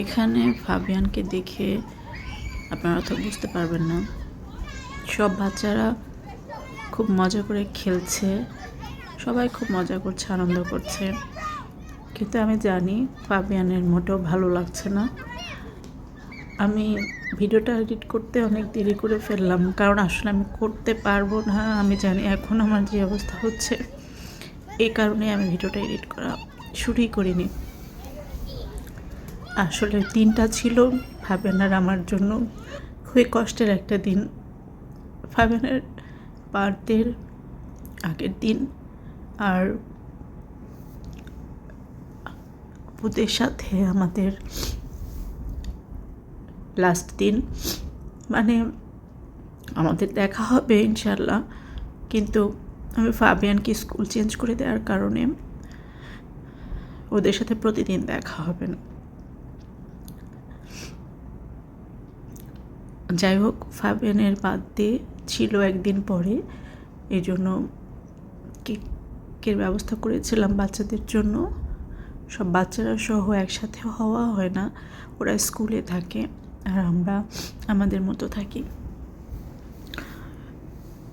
এখানে ফাবিয়ানকে দেখে আপনারা তো বুঝতে পারবেন না। সব বাচ্চারা খুব মজা করে খেলছে। সবাই খুব মজা করছে, আনন্দ করছে। কিন্তু আমি জানি ফাবিয়ানের মোটেও ভালো লাগছে না। আমি ভিডিওটা এডিট করতে অনেক দেরি করে ফেললাম, কারণ আসলে আমি করতে পারব না। আমি জানি এখন আমার যে অবস্থা হচ্ছে, এই কারণে আমি ভিডিওটা এডিট করা শুরুই করিনি। আসলে দিনটা ছিল ফাবিয়ানার আমার জন্য খুবই কষ্টের একটা দিন। ফাবিয়ানের বার্থডের আগের দিন আর আপুদের সাথে আমাদের লাস্ট দিন। মানে আমাদের দেখা হবে ইনশাল্লাহ কিন্তু আমি ফাবিয়ানকে স্কুল চেঞ্জ করে দেওয়ার কারণে ওদের সাথে প্রতিদিন দেখা হবে না। যাই হোক, ফাবিয়ানের বার্থডে ছিল একদিন পরে। এই জন্য কেকের ব্যবস্থা করেছিলাম বাচ্চাদের জন্য। সব বাচ্চারা সহ একসাথে হওয়া হয় না। ওরা স্কুলে থাকে আর আমরা আমাদের মতো থাকি।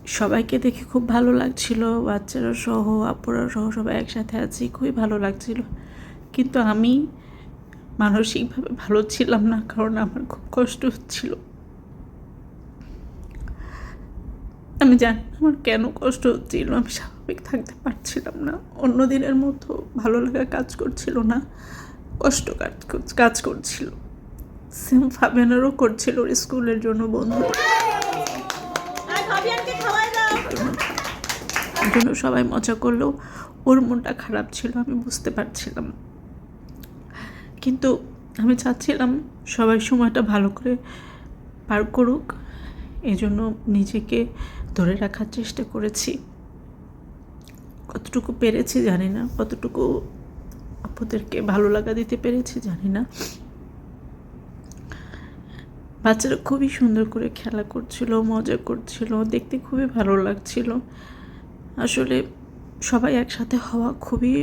সবাইকে দেখে খুব ভালো লাগছিল। বাচ্চারা সহ, আপুরা সহ সবাই একসাথে আছি, খুবই ভালো লাগছিল। কিন্তু আমি মানসিকভাবে ভালো ছিলাম না, কারণ আমার খুব কষ্ট হচ্ছিল। আমি জানি আমার কেন কষ্ট হচ্ছিল আমি স্বাভাবিক থাকতে পারছিলাম না। অন্য দিনের মতো ভালো লাগা কাজ করছিল না কষ্ট কাজ কাজ করছিল। সেম ফাবিয়ানেরও করছিল ওর স্কুলের জন্য বন্ধু। জন্য সবাই মজা করলেও ওর মনটা খারাপ ছিল আমি বুঝতে পারছিলাম। কিন্তু আমি চাচ্ছিলাম সবাই সময়টা ভালো করে পার করুক। এজন্য জন্য নিজেকে ধরে রাখার চেষ্টা করেছি। কতটুকু পেরেছি জানি না। কতটুকু আপুদেরকে ভালো লাগা দিতে পেরেছি জানি না। বাচ্চারা খুবই সুন্দর করে খেলা করছিল, মজা করছিল, দেখতে খুবই ভালো লাগছিল। আসলে সবাই একসাথে হওয়া খুবই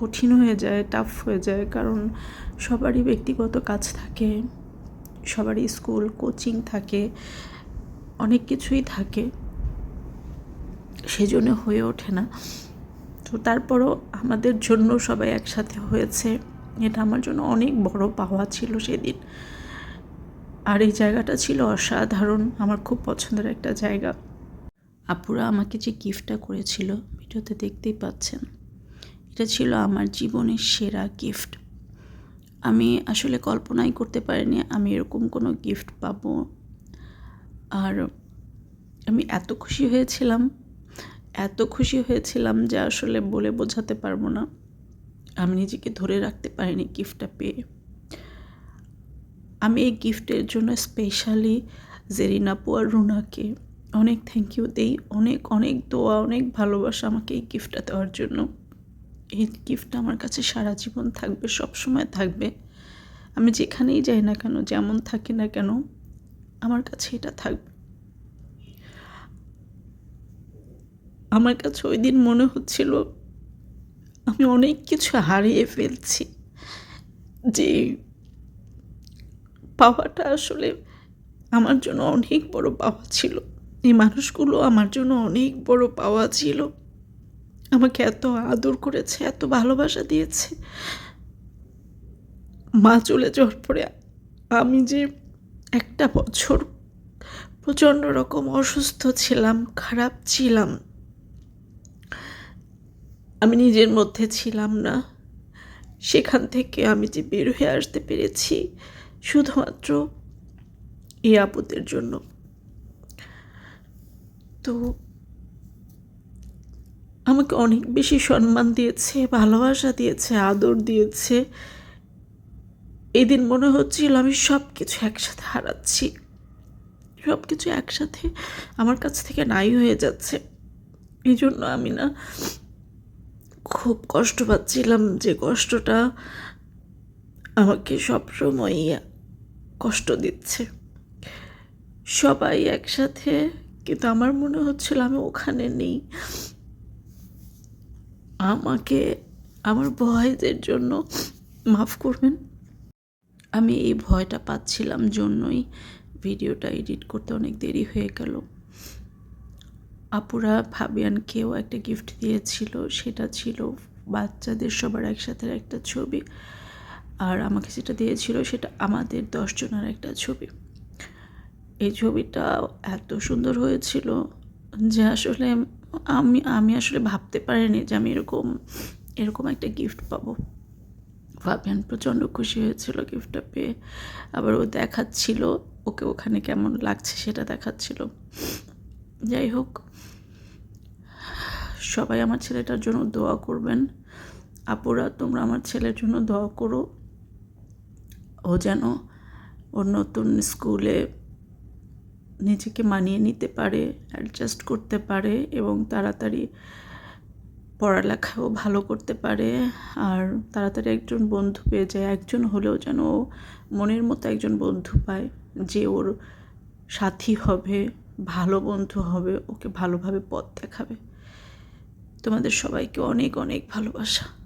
কঠিন হয়ে যায় টাফ হয়ে যায়, কারণ সবারই ব্যক্তিগত কাজ থাকে, সবারই স্কুল কোচিং থাকে, অনেক কিছুই থাকে। সেজন্য হয়ে ওঠে না। তো তারপরও আমাদের জন্য সবাই একসাথে হয়েছে। এটা আমার জন্য অনেক বড় পাওয়া ছিল সেদিন। আর এই জায়গাটা ছিল অসাধারণ। আমার খুব পছন্দের একটা জায়গা। আপুরা আমাকে যে গিফটটা করেছিল, ভিডিওতে দেখতেই পাচ্ছেন। এটা ছিল আমার জীবনের সেরা গিফট। আমি আসলে কল্পনাই করতে পারিনি আমি এরকম কোনো গিফট পাবো। আর আমি এত খুশি হয়েছিলাম এত খুশি হয়েছিলাম যে আসলে বলে বোঝাতে পারব না। আমি নিজেকে ধরে রাখতে পারিনি গিফটটা পেয়ে। আমি এই গিফটের জন্য স্পেশালি জেরিনাপু আর রুনাকে অনেক থ্যাংক ইউ দেই, অনেক অনেক দোয়া, অনেক ভালোবাসা আমাকে এই গিফটটা দেওয়ার জন্য। এই গিফটটা আমার কাছে সারা জীবন থাকবে, সব সময় থাকবে। আমি যেখানেই যাই না কেন, যেমন থাকি না কেন, আমার কাছে এটা থাকবে। আমার কাছে ওই দিন মনে হচ্ছিল আমি অনেক কিছু হারিয়ে ফেলছি। যে পাওয়াটা আসলে আমার জন্য অনেক বড় পাওয়া ছিল। এই মানুষগুলো আমার জন্য অনেক বড় পাওয়া ছিল। আমাকে এত আদর করেছে, এত ভালোবাসা দিয়েছে। মা চলে যাওয়ার পরে আমি যে একটা বছর প্রচণ্ড রকম অসুস্থ ছিলাম, খারাপ ছিলাম আমি নিজের মধ্যে ছিলাম না। সেখান থেকে আমি যে বের হয়ে আসতে পেরেছি শুধুমাত্র এই আপদের জন্য। তো আমাকে অনেক বেশি সম্মান দিয়েছে, ভালোবাসা দিয়েছে, আদর দিয়েছে। এই দিন মনে হচ্ছিল আমি সব কিছু একসাথে হারাচ্ছি। সব কিছু একসাথে আমার কাছ থেকে নাই হয়ে যাচ্ছে। এই জন্য আমি না কষ্ট পাচ্ছিলাম যে কষ্টটা আমাকে সবসময় কষ্ট দিচ্ছে। সবাই একসাথে, কিন্তু আমার মনে হচ্ছিল আমি ওখানে নেই। আমাকে, আমার বয়েজের জন্য মাফ করবেন। আমি এই ভয়টা পাচ্ছিলাম জন্যই। ভিডিওটা এডিট করতে অনেক দেরি হয়ে গেল। আপুরা ফাবিয়ানকেও একটা গিফট দিয়েছিল। সেটা ছিল বাচ্চাদের সবার একসাথে একটা ছবি। আর আমাকে যেটা দিয়েছিল সেটা আমাদের দশজনের একটা ছবি। এই ছবিটা এত সুন্দর হয়েছিল যে আসলে আমি আমি আসলে ভাবতে পারিনি যে আমি এরকম এরকম একটা গিফট পাবো। ফাবিয়ান প্রচণ্ড খুশি হয়েছিল গিফটটা পেয়ে। আবার ও দেখাচ্ছিল, ওকে ওখানে কেমন লাগছে সেটা দেখাচ্ছিল। যাই হোক সবাই আমার ছেলেটার জন্য দোয়া করবেন। আপুরা, তোমরা আমার ছেলের জন্য দোয়া করো। ও যেন ওর নতুন স্কুলে নিজেকে মানিয়ে নিতে পারে অ্যাডজাস্ট করতে পারে এবং তাড়াতাড়ি পড়ালেখাও ভালো করতে পারে। আর তাড়াতাড়ি একজন বন্ধু পেয়ে যায়, একজন হলেও যেন ও মনের মতো একজন বন্ধু পায় যে ওর সাথী হবে। ভালো বন্ধু হবে ওকে ভালোভাবে পথ দেখাবে। তোমাদের সবাইকে অনেক অনেক ভালোবাসা।